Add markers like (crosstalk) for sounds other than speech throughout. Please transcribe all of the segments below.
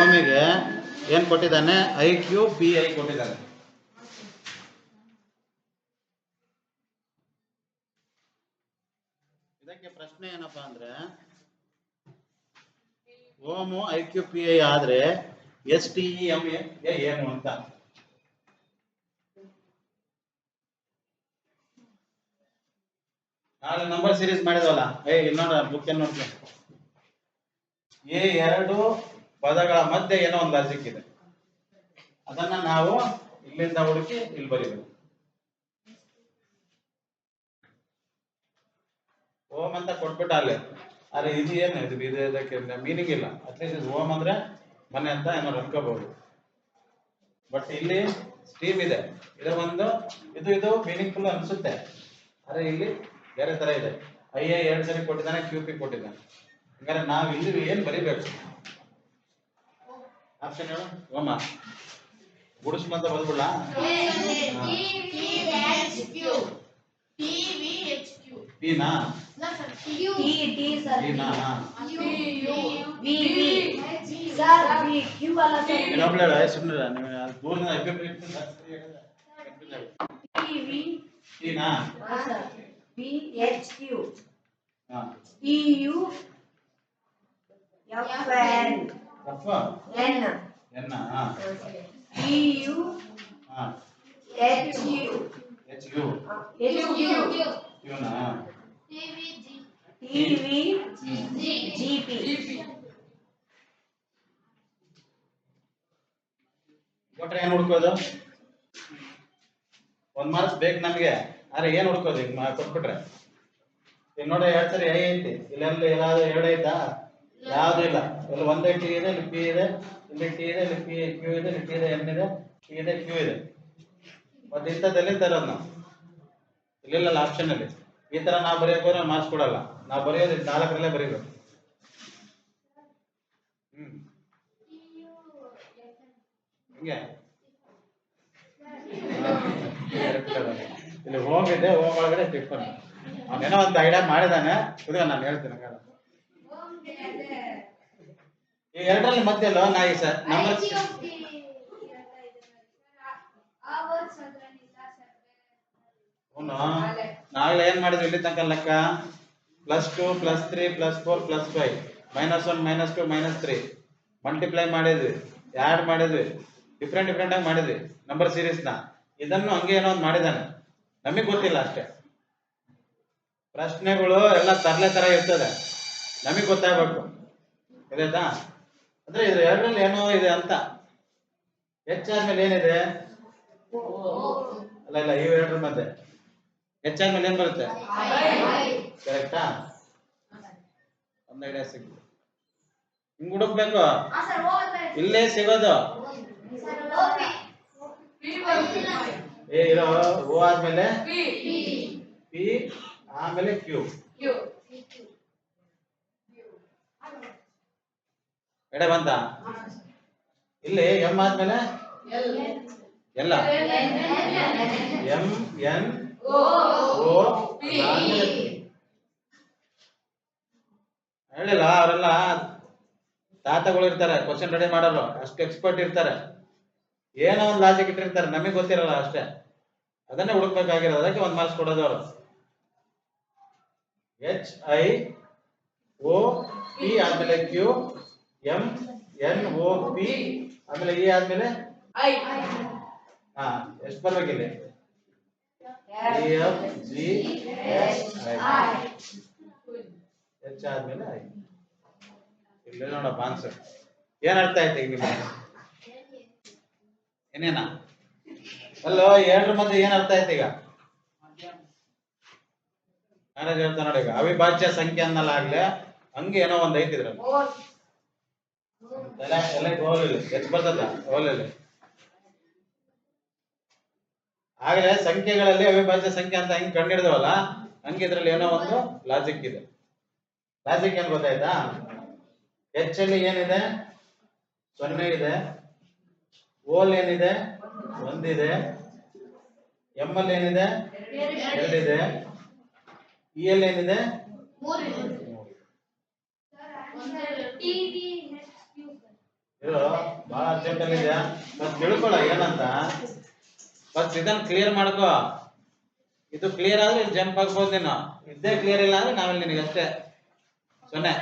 ಓಮಿಗೆ ಏನು ಕೊಟ್ಟಿದ್ದಾನೆ? I Q P I ಕೊಟ್ಟಿದ್ದಾನೆ. ಇದಕ್ಕೆ ಪ್ರಶ್ನೆ ಏನಪ್ಪಾ ಅಂದ್ರೆ ಓಮು ಐ ಕ್ಯೂ ಪಿ ಐ ಆದ್ರೆ S T E M A ಏನು ಅಂತ? ನಾಳೆ ನಂಬರ್ ಸೀರೀಸ್ ಮಾಡಿದವಲ್ಲ? ಏ ನೋಡ ಬುಕ್ ಏನ್ ನೋಡ್ತೀನಿ ಈ ಎರಡು ಪದಗಳ ಮಧ್ಯೆ ಏನೋ ಒಂದು ಲಾಜಿಕ್ ಇದೆ. ಅದನ್ನ ನಾವು ಇಲ್ಲಿಂದ ಹುಡುಕಿ ಇಲ್ಲಿ ಬರೀಬೇಕು. ಓಮ್ ಅಂತ ಕೊಟ್ಬಿಟ್ಟ ಅಲ್ಲೇ. ಅರೆ, ಇದು ಏನು? ಇದು ಇದು ಇದಕ್ಕೆ ಮೀನಿಂಗ್ ಇಲ್ಲ. ಅಟ್ಲೀಸ್ಟ್ ಇದು ಓಮ್ ಅಂದ್ರೆ ಮನೆ ಅಂತ ಏನೋ ಅನ್ಕೋಬಹುದು. ಬಟ್ ಇಲ್ಲಿ ಸ್ಟೀಮ್ ಇದೆ. ಇದು ಒಂದು, ಇದು ಇದು ಮೀನಿಂಗ್ಫುಲ್ ಅನ್ಸುತ್ತೆ. ಅರೆ, ಇಲ್ಲಿ ಬೇರೆ ತರ ಇದೆ ಐ ಎ ಎರಡು ಸರಿ ಕೊಟ್ಟಿದ್ದಾನೆ ಕ್ಯೂ ಪಿ ಕೊಟ್ಟಿದ್ದಾನೆ ಹಂಗಾರೆ ನಾವು ಇಲ್ಲಿ ಏನ್ ಬರಿಬೇಕು ಆಪ್ಷನ್ ಹೇಳು ಓಮ ಗುಡಿಸ್ಮಂತ ಬಂದ್ಬಿಡ್ಲ ಪಿನಾ ಪಿನಾ ಇನ್ನೊಬ್ಳು ಹೇಳು ಸುಮ್ಮನೆ ನೀವು ದೂರದಿಂದ ಇಬ್ಬರು ಪಿನಾ ಎನ್ ಕಪ್ಪ ಎನ್ನ ಹಾ. ಹಾ. ಎಚ್ ಯು ಎ ಯು ನಾ ಇ ವಿ ಜಿ ಪಿ ಕೊಟ್ರೆ ಏನ್ ಹುಡ್ಕೋದು? ಒಂದ್ ಮಾರ್ಕ್ಸ್ ಬೇಕು ನಮ್ಗೆ. ಆದ್ರೆ ಏನ್ ಹುಡ್ಕೋದು ಈಗ ಕೊಟ್ಬಿಟ್ರೆ. ಈಗ ನೋಡಿ ಎರಡ್ ಸರಿ ಐ ಐತಿ. ಇಲ್ಲೆಲ್ಲ ಏನಾದ್ರು ಎರಡು ಐತಾ? ಯಾವ್ದು ಇಲ್ಲ. ಇಲ್ಲಿ ಒಂದೇ ಟಿ ಇದೆ ಇಲ್ಲಿ ಪಿ ಇದೆ ಇಲ್ಲಿ ಟಿ ಇದೆ ಇಲ್ಲಿ ಪಿ ಕ್ಯೂ ಇದೆ ಇಲ್ಲಿ ಟಿ ಇದೆ ಎನ್ ಇದೆ ಪಿ ಇದೆ ಕ್ಯೂ ಇದೆ. ಮತ್ತೆ ಇಂಥದ್ದೆಲ್ಲಿ ತರೋದು ನಾವು ಇಲ್ಲಿಲ್ಲ ಆಪ್ಷನ್ ಅಲ್ಲಿ. ಈ ತರ ನಾವು ಬರೆಯೋಕೆ ಹೋದ್ರೆ ಮಾರ್ಕ್ಸ್ ಕೊಡಲ್ಲ. ನಾವು ಬರೆಯೋದು ನಾಲ್ಕರಲ್ಲೇ ಬರೀಬೇಕು. ಹ್ಮ್. ಹಿಂಗೆ. (laughs) ಇಲ್ಲಿ ಹೋಗಿದ್ದೆ ಇದೆ ಒಳಗಡೆ ತಿಳ್ಕೊಂಡು. ಅವನೇನೋ ಒಂದು ಐಡಿಯಾ ಮಾಡಿದಾನೆ. ಇದು ನಾನು ಹೇಳ್ತೀನಿ. ಈ ಎರಡರಲ್ಲಿ ಮಧ್ಯೆ ನಾಯಿ ಸರ್ ನಂಬರ್ ನಾವೆಲ್ಲ ಏನ್ ಮಾಡಿದ್ವಿ ಇಲ್ಲಿ ತನಕ ಲೆಕ್ಕ? Plus two plus three plus four plus five minus one minus two minus three multiply ಮಾಡಿದ್ವಿ ಆ್ಯಡ್ ಮಾಡಿದ್ವಿ. ಡಿಫ್ರೆಂಟ್ ಡಿಫ್ರೆಂಟ್ ಆಗಿ ಮಾಡಿದ್ವಿ ನಂಬರ್ ಸೀರೀಸ್ನ ಇದನ್ನು ಹಂಗೆ ಏನೋ ಒಂದು ಮಾಡಿದ್ದಾನೆ ನಮಗೆ ಗೊತ್ತಿಲ್ಲ ಅಷ್ಟೇ. ಪ್ರಶ್ನೆಗಳು ಎಲ್ಲ ತರಲೆ ತರ ಇರ್ತದೆ. ನಮಗೆ ಗೊತ್ತಾಗಬೇಕು. ಗೊತ್ತಾಯ್ತಾ ಅಂದ್ರೆ ಇದು ಎರಡರಲ್ಲಿ ಏನೋ ಇದೆ ಅಂತ. ಹೆಚ್ಚಾದ್ಮೇಲೆ ಏನಿದೆ? ಅಲ್ಲ ಇಲ್ಲ ಇವು ಎರಡರ ಮಧ್ಯೆ. ಹೆಚ್ಚಾದ್ಮೇಲೆ ಏನ್ ಬರುತ್ತೆ? ಕರೆಕ್ಟಾ ಒಂದ್ ಐಡಿಯಾ ಸಿಗ್ತದೆ ಹಿಂಗ್ ಹುಡುಕ್ಬೇಕು? ಇಲ್ಲೇ ಸಿಗೋದು. ಏ ಇರೋ ಓ ಆದ್ಮೇಲೆ? ಪಿ. ಆಮೇಲೆ ಕ್ಯೂ. ಎಡೆ ಬಂತ? ಇಲ್ಲಿ ಎಂ ಆದ್ಮೇಲೆ? ಎಲ್ಲ. M N O P. ಹೇಳಿಲ್ಲ ಅವರೆಲ್ಲ ತಾತಗಳು ಇರ್ತಾರೆ ಕ್ವಶನ್ ರೆಡಿ ಮಾಡೋರು ಅಷ್ಟು ಎಕ್ಸ್ಪರ್ಟ್ ಇರ್ತಾರೆ. ಏನೋ ಒಂದು ಲಾಜಿಕ್ ಇಟ್ಟಿರ್ತಾರೆ ನಮಗೆ ಗೊತ್ತಿರಲ್ಲ ಅಷ್ಟೇ. ಅದನ್ನೇ ಹುಡುಕ್ಬೇಕಾಗಿರೋದು ಅದಕ್ಕೆ ಒಂದು ಮಾರ್ಕ್ಸ್ ಕೊಡೋದು ಅವರು. ಎಚ್ ಐ ಓ ಪಿ ಆದ್ಮೇಲೆ Q M N O P ಆಮೇಲೆ ಇ ಆದ್ಮೇಲೆ? ಹಾ ಎಷ್ಟು ಬರ್ಬೇಕಿಲ್ಲಿ E F G H I H ಆದ್ಮೇಲೆ ಐ ಇಲ್ಲಿ ನೋಡಪ್ಪ ಆನ್ಸರ್ ಏನ್ ಅರ್ಥ ಆಯ್ತು ಈಗ ನಿಮ್ಗೆ? ಏನೇನ? ಅಲ್ಲೋ ಎರಡ್ರ ಮಧ್ಯೆ ಏನ್ ಅರ್ಥ ಆಯ್ತು ಈಗ? ನಾನೇನ್ ಹೇಳ್ತಾ ನೋಡಿ ಈಗ. ಅವಿಭಾಜ್ಯ ಸಂಖ್ಯೆ ಅನ್ನಲ್ಲ ಆಗ್ಲೇ ಹಂಗೆ ಏನೋ ಒಂದ್ ಐತಿ ಆಗ್ಲೆ ಎಲ್ಲ ಹೋಲಿಲ್ಲ ಎಷ್ಟು ಬರ್ತದ? ಆಗ್ಲೇ ಸಂಖ್ಯೆಗಳಲ್ಲಿ ಅವಿಭಾಜ್ಯ ಸಂಖ್ಯೆ ಅಂತ ಹಿಂಗ್ ಕಂಡಿಡ್ದವಲ್ಲ, ಹಂಗೆ ಇದ್ರಲ್ಲಿ ಏನೋ ಒಂದು ಲಾಜಿಕ್ ಇದೆ. ಲಾಜಿಕ್ ಏನ್ ಗೊತ್ತಾಯ್ತಾ? ಹೆಚ್ಚಲ್ಲಿ ಏನಿದೆ? ಸೊನ್ನೆ ಇದೆ. ಓಲ್ ಏನಿದೆ? ಒಂದಿದೆ. ಎಂ ಎಲ್ ಏನಿದೆ? ಎರಡಿದೆ. ಇ ಎಲ್ ಏನಿದೆ? ಇದೆ. ಇದು ಬಹಳ ಅರ್ಜೆಂಟ್ ಅಲ್ಲಿ ಇದೆ ಫಸ್ಟ್ ತಿಳ್ಕೊಳ, ಏನಂತ? ಫಸ್ಟ್ ಇದನ್ನ ಕ್ಲಿಯರ್ ಮಾಡ್ಕೋ. ಇದು ಕ್ಲಿಯರ್ ಆದ್ರೆ ಇಲ್ಲಿ ಜಂಪ್ ಆಗ್ಬೋದು ನೀನು. ಇದ್ದೇ ಕ್ಲಿಯರ್ ಇಲ್ಲ ಅಂದ್ರೆ ನಾವಿಲ್ಲಿ ನಿನಗೆ ಅಷ್ಟೇ ಸೊನ್ನೆ.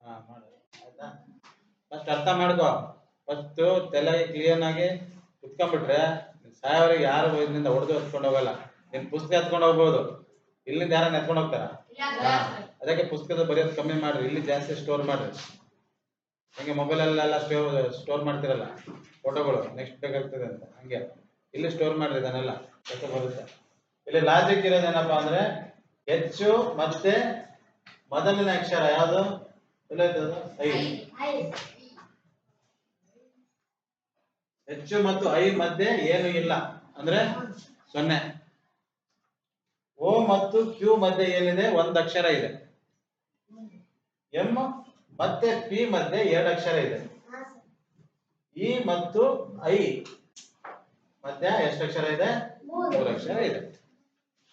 ಹಾ, ಮಾಡು. ಫಸ್ಟ್ ಅರ್ಥ ಮಾಡ್ಕೋ. ಫಸ್ಟ್ ತಲೆ ಕ್ಲಿಯರ್ ಆಗಿ ಕುತ್ಕೊಂಡ್ಬಿಟ್ರೆ ಸಾಯವರಿಗೆ ಯಾರು ಇದರಿಂದ ಹೊಡೆದು ಹತ್ಕೊಂಡು ಹೋಗಲ್ಲ. ನಿನ್ ಪುಸ್ತಕ ಎತ್ಕೊಂಡು ಹೋಗ್ಬೋದು. ಇಲ್ಲಿಂದ ಯಾರನ್ನ ಎತ್ಕೊಂಡು ಹೋಗ್ತಾರ. ಅದಕ್ಕೆ ಪುಸ್ತಕದ ಬರೆಯೋದು ಕಮ್ಮಿ ಮಾಡ್ರಿ. ಇಲ್ಲಿ ಜಾಸ್ತಿ ಸ್ಟೋರ್ ಮಾಡ್ರಿ. ಹಂಗೆ ಮೊಬೈಲಲ್ಲೆಲ್ಲ ಸ್ಟೋರ್ ಸ್ಟೋರ್ ಮಾಡ್ತಿರಲ್ಲ? ಫೋಟೋಗಳು ನೆಕ್ಸ್ಟ್ ಬೇಕಾಗ್ತದೆ ಅಂತ. ಹಂಗೆ. ಇಲ್ಲಿ ಸ್ಟೋರ್ ಮಾಡ್ರಿ ಇದನ್ನೆಲ್ಲ. ಬರುತ್ತೆ. ಇಲ್ಲಿ ಲಾಜಿಕ್ ಇರೋದೇನಪ್ಪ ಅಂದ್ರೆ ಹೆಚ್ಚು ಮತ್ತೆ ಮೊದಲನೇ ಅಕ್ಷರ ಯಾವುದು? ಎಲ್ಲ ಐದು. ಐ ಐ ಹೆಚ್ಚು ಮತ್ತು ಐ ಮಧ್ಯೆ ಏನು ಇಲ್ಲ. ಅಂದ್ರೆ ಸೊನ್ನೆ. ಓ ಮತ್ತು ಕ್ಯೂ ಮಧ್ಯೆ ಏನಿದೆ? ಒಂದ್ ಅಕ್ಷರ ಇದೆ. ಎಂ ಮತ್ತೆ ಪಿ ಮಧ್ಯೆ ಎರಡು ಅಕ್ಷರ ಇದೆ. ಇ ಮತ್ತು ಐ ಮಧ್ಯ ಎಷ್ಟು ಅಕ್ಷರ ಇದೆ? ಮೂರು ಅಕ್ಷರ ಇದೆ.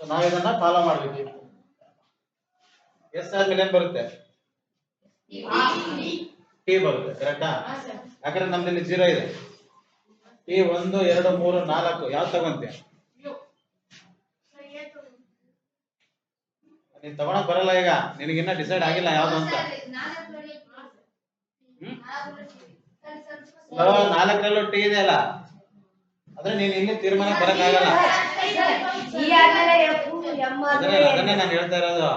ನಾವು ಇದನ್ನ ಫಾಲೋ ಮಾಡ್ಬೇಕು. ಎಸ್ ಆದ್ಮೇಲೆ ಏನ್ ಬರುತ್ತೆ? ಟಿ ಬರುತ್ತೆ. ಕರೆಕ್ಟಾ ಯಾಕಂದ್ರೆ ನಮ್ದಿಲ್ಲಿ ಜೀರೋ ಇದೆ. ಟಿ ಒಂದು ಎರಡು ಮೂರು ನಾಲ್ಕು ಯಾವ್ದು ತಗೊಂತೀಯ? ನೀನ್ ತಗೊಳಕ್ ಬರಲ್ಲ ಈಗ. ನಿನಗಿನ್ನ ಡಿಸೈಡ್ ಆಗಿಲ್ಲ ಯಾವ್ದು ಅಂತ. ನಾಲ್ಕರಲ್ಲೂ ಟಿ ಇದೆ ಅಲ್ಲ? ಆದ್ರೆ ನೀನ್ ಇಲ್ಲಿ ತೀರ್ಮಾನ ಬರಕ್ ಆಗಲ್ಲ. ಈ ಅದನ್ನೇ ನಾನು ಹೇಳ್ತಾ ಇರೋದು.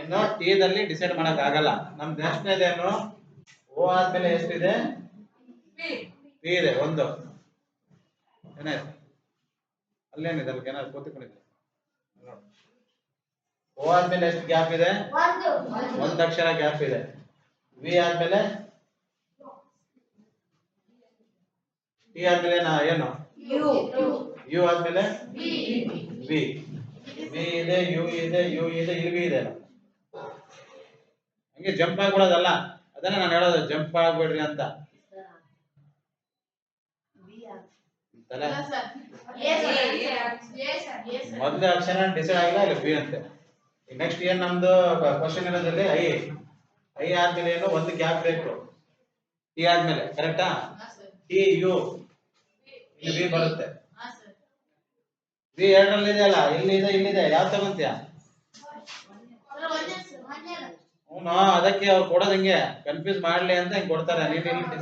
ಇನ್ನು ಟಿ ದಲ್ಲಿ ಡಿಸೈಡ್ ಮಾಡಕ್ ಆಗಲ್ಲ. ನಮ್ ಏನೋ ಓ ಆದ್ಮೇಲೆ ಎಷ್ಟಿದೆ? ಪಿ ಇದೆ ಒಂದು. ಏನಾಯ್ತು ಅಲ್ಲೇನಿದೆ ಅಲ್ಲಿ ಏನಾದ್ರು ಕೂತ್ಕೊಂಡಿದೆ ನೋಡು. ಓ ಆದ್ಮೇಲೆ ಎಷ್ಟು ಗ್ಯಾಪ್ ಇದೆ? ಒಂದು. ಅಕ್ಷರ ಗ್ಯಾಪ್ ಇದೆ. ವಿ ಆದ್ಮೇಲೆ? ಟಿ ಆದ್ಮೇಲೆ ನಾ ಏನು? ಯು ಯು ಆದ್ಮೇಲೆ? ವಿ ವಿ ಇದೆ ಯು ಇದೆ ಯು ಇದೆ ಇಲ್ಲಿ ವಿ ಇದೆ. ಹಂಗೆ ಜಂಪ್ ಆಗ್ಬಿಡೋದಲ್ಲ. ಅದನ್ನ ನಾನು ಹೇಳೋದು ಜಂಪ್ ಆಗ್ಬೇಡ್ರಿ ಅಂತ ತಲೆ ಮೊದಲೇ ಅಕ್ಷರ ಡಿಸೈಡ್ ಆಗಿಲ್ಲ ಇಲ್ಲ ಬಿ ಅಂತೆ. ನೆಕ್ಸ್ಟ್ ಏನ್ ನಮ್ದು ಕ್ವಶನ್ ಇರೋದ್ರಲ್ಲಿ ಐ. ಐ ಆದ್ಮೇಲೆ ಏನು ಒಂದು ಗ್ಯಾಪ್ ಬೇಕು. ಟಿ ಆದ್ಮೇಲೆ ಕರೆಕ್ಟಾ ಟಿ ಯು. ಇಲ್ಲಿ ಬಿ ಬರುತ್ತೆ. ಬಿ ಎರಡರಲ್ಲಿ ಇದೆಯಲ್ಲ ಇಲ್ಲಿ ಇದೆ ಇಲ್ಲಿದೆ ಯಾವ್ದು ತಗೊಂತೀಯ? ಹ್ಞೂ ಅದಕ್ಕೆ ಅವ್ರು ಕೊಡೋದಂಗೆ ಹಿಂಗೆ. ಕನ್ಫ್ಯೂಸ್ ಮಾಡ್ಲಿ ಅಂತ ಹಿಂಗೆ ಕೊಡ್ತಾರೆ. ನೀನ್ ಇಲ್ಲಿ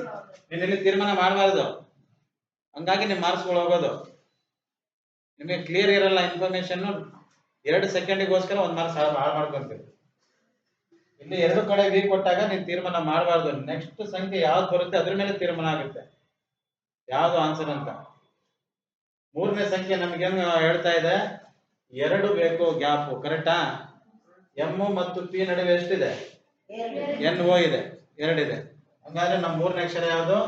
ನೀನ್ ಇಲ್ಲಿ ತೀರ್ಮಾನ ಮಾಡಬಾರ್ದು. ಹಂಗಾಗಿ ನಿಮ್ ಮಾರ್ಕ್ಸ್ಗಳು ಹೋಗೋದು. ನಿಮಗೆ ಕ್ಲಿಯರ್ ಇರಲ್ಲ ಇನ್ಫಾರ್ಮೇಶನ್ ಎರಡು ಸೆಕೆಂಡಿಗೋಸ್ಕರ ಒಂದ್ ಮಾರ್ಕ್ಸ್ ಹಾಳು ಹಾಳು ಮಾಡ್ಕೊಂತೀವಿ ಇಲ್ಲಿ ಎರಡು ಕಡೆ ವಿ ಕೊಟ್ಟಾಗ ನೀವು ತೀರ್ಮಾನ ಮಾಡಬಾರ್ದು. ನೆಕ್ಸ್ಟ್ ಸಂಖ್ಯೆ ಯಾವ್ದು ಬರುತ್ತೆ ಅದ್ರ ಮೇಲೆ ತೀರ್ಮಾನ ಆಗುತ್ತೆ. ಯಾವ್ದು ಆನ್ಸರ್ ಅಂತ. ಮೂರನೇ ಸಂಖ್ಯೆ ನಮ್ಗೇನು ಹೇಳ್ತಾ ಇದೆ? ಎರಡು ಬೇಕು ಗ್ಯಾಪ್ ಕರೆಕ್ಟಾ? ಎಂ ಮತ್ತು ಪಿ ನಡುವೆ ಎಷ್ಟಿದೆ? ಎನ್ ಓ ಇದೆ. ಎರಡಿದೆ ಹಂಗಾದ್ರೆ ನಮ್ಮ ಮೂರನೇ ಅಕ್ಷರ ಯಾವುದು?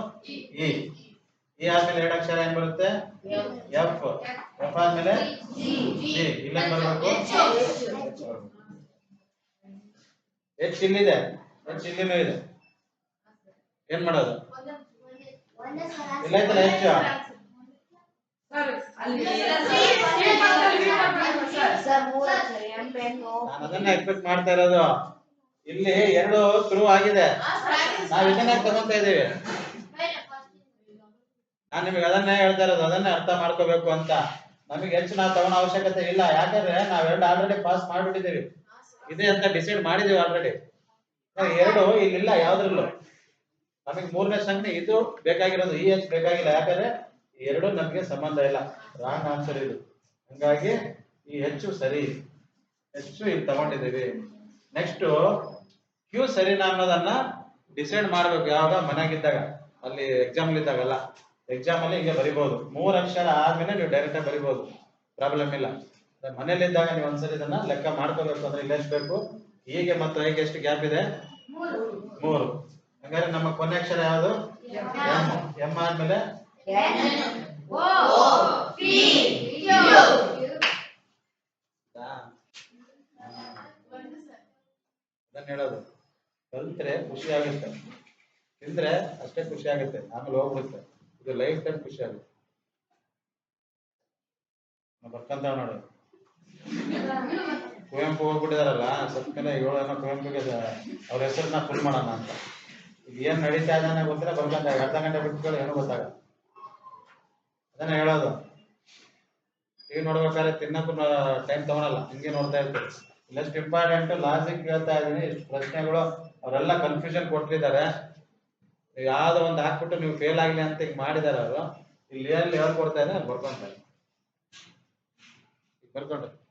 ಇ ಇ ಆದ್ಮೇಲೆ ಎರಡು ಅಕ್ಷರ ಏನ್ ಬರುತ್ತೆ? ಎಫ್ ಎಫ್ ಆದ್ಮೇಲೆ ಜಿ ಇಲ್ಲೇನ್ ಬರ್ಬೇಕು. ಎಚ್ ಇಲ್ಲಿದೆ. ಎಚ್ ಇಲ್ಲಿನೂ ಇದೆ. ಏನ್ ಮಾಡೋದು? ಇಲ್ಲ ಐತಲ್ಲ ಹೆಚ್ಚು ಸರ್ ಮೂರು ಅಕ್ಷರ ಎಂ ಎನ್ ಓ ನಾನು ಅದನ್ನ ಎಕ್ಸ್ಪೆಕ್ಟ್ ಮಾಡ್ತಾ ಇರೋದು. ಇಲ್ಲಿ ಎರಡು ಶುರು ಆಗಿದೆ ನಾವ್ ಇದನ್ನ ತಗೊಂತ ಇದೀವಿ. ನಾನು ನಿಮಗೆ ಅದನ್ನೇ ಹೇಳ್ತಾ ಇರೋದು, ಅದನ್ನೇ ಅರ್ಥ ಮಾಡ್ಕೋಬೇಕು ಅಂತ. ನಮಗೆ ಹೆಚ್ಚು ನಾವು ತಗೊಳ್ಳೋ ಅವಶ್ಯಕತೆ ಇಲ್ಲ. ಯಾಕಂದ್ರೆ ನಾವ್ ಎರಡು ಆಲ್ರೆಡಿ ಪಾಸ್ ಮಾಡ್ಬಿಟ್ಟಿದೀವಿ ಇದೆ ಅಂತ ಡಿಸೈಡ್ ಮಾಡಿದೀವಿ ಆಲ್ರೆಡಿ ಎರಡು ಇಲ್ಲಿಲ್ಲ, ಯಾವ್ದ್ರಲ್ಲೂ. ನಮಗೆ ಮೂರನೇ ಸಂಖ್ಯೆ ಇದು ಬೇಕಾಗಿರೋದು, ಈ ಎಚ್ ಬೇಕಾಗಿಲ್ಲ. ಯಾಕಂದ್ರೆ ಎರಡು ನಮಗೆ ಸಂಬಂಧ ಇಲ್ಲ. ರಾಂಗ್ ಆನ್ಸರ್ ಇದು. ಹಂಗಾಗಿ ಈ ಹೆಚ್ಚು ಸರಿ. ಹೆಚ್ಚು ಇಲ್ಲಿ ತಗೊಂಡಿದ್ದೀವಿ. ನೆಕ್ಸ್ಟ್ ಕ್ಯೂ ಸರಿನಾ ಅನ್ನೋದನ್ನ ಡಿಸೈಡ್ ಮಾಡ್ಬೇಕು ಯಾವಾಗ ಮನೆಗಿದ್ದಾಗ. ಅಲ್ಲಿ ಎಕ್ಸಾಮ್ ಇದ್ದಾಗಲ್ಲ ಎಕ್ಸಾಮ್ ಅಲ್ಲಿ ಹಿಂಗೆ ಬರಿಬಹುದು ಮೂರು ಅಕ್ಷರ ಆದ್ಮೇಲೆ ನೀವು ಡೈರೆಕ್ಟ್ ಆಗಿ ಬರಿಬಹುದು ಪ್ರಾಬ್ಲಮ್ ಇಲ್ಲ. ಮನೇಲಿದ್ದಾಗ ನೀವು ಒಂದ್ಸರಿ ಇದನ್ನ ಲೆಕ್ಕ ಮಾಡ್ಕೋಬೇಕು ಅಂದ್ರೆ ಇಲ್ಲಿ ಎಷ್ಟು ಬೇಕು. ಹೀಗೆ ಮತ್ತು ಐಗೆ ಎಷ್ಟು ಗ್ಯಾಪ್ ಇದೆ? ಮೂರು. ಹಂಗಾದ್ರೆ ನಮ್ಮ ಕೊನೆ ಅಕ್ಷರ ಯಾವುದು? ಎಂ ಎಂ ಆದ್ಮೇಲೆ? ಅದನ್ನ ಹೇಳೋದು. ಕಲ್ತ್ರೆ ಖುಷಿ ಆಗುತ್ತೆ. ತಿಂದ್ರೆ ಅಷ್ಟೇ ಖುಷಿ ಆಗುತ್ತೆ. ಆಮೇಲೆ ಹೋಗ್ಬಿಡುತ್ತೆ. ಇದು ಲೈಫ್ ಟೈಮ್ ಖುಷಿ ಆಗುತ್ತೆ ನಾವು ಬರ್ಕಂತ ನೋಡಿ. ಕುವೆಂಪು ಹೋಗ್ಬಿಟ್ಟಿದಾರಲ್ಲ ಸತ್ಮೇಲೆ ಜನ ಕುವೆಂಪುಗೆ ಅವ್ರ ಹೆಸರನ್ನ ಫುಲ್ ಮಾಡೋಣ ಅಂತ. ಇದು ಏನ್ ನಡೀತಾ ಇದೆ ಗೊತ್ತಿಲ್ಲ ಬರ್ಕಂತ ಅರ್ಧ ಗಂಟೆ ಬಿಟ್ಕೊಳ್ಳಿ ಏನು ಗೊತ್ತಾಗ ಅದನ್ನ ಹೇಳೋದು. ಟಿವಿ ನೋಡ್ಬೇಕಾದ್ರೆ ತಿನ್ನಕ್ಕೂ ಟೈಮ್ ತಗೊಳಲ್ಲ ಹಿಂಗೆ ನೋಡ್ತಾ ಇರ್ತೀವಿ. ಇಲ್ಲಷ್ಟು ಇಂಪಾರ್ಟೆಂಟ್ ಲಾಜಿಕ್ ಹೇಳ್ತಾ ಇದೀನಿ ಇಷ್ಟು ಪ್ರಶ್ನೆಗಳು ಅವರೆಲ್ಲ ಕನ್ಫ್ಯೂಷನ್ ಕೊಟ್ಟಿದ್ದಾರೆ ಯಾವ್ದೋ ಒಂದು ಹಾಕ್ಬಿಟ್ಟು ನೀವು ಫೇಲ್ ಆಗ್ಲಿ ಅಂತ ಈಗ ಮಾಡಿದಾರೆ ಇಲ್ಲಿ ಎಲ್ಲಿ ಹೇಳ್ಕೊಡ್ತಾ ಇದ್ದಾರೆ ಬರ್ಕೊಂತಾರೆ. ಬರ್ಕೊಂಡ್ರೆ.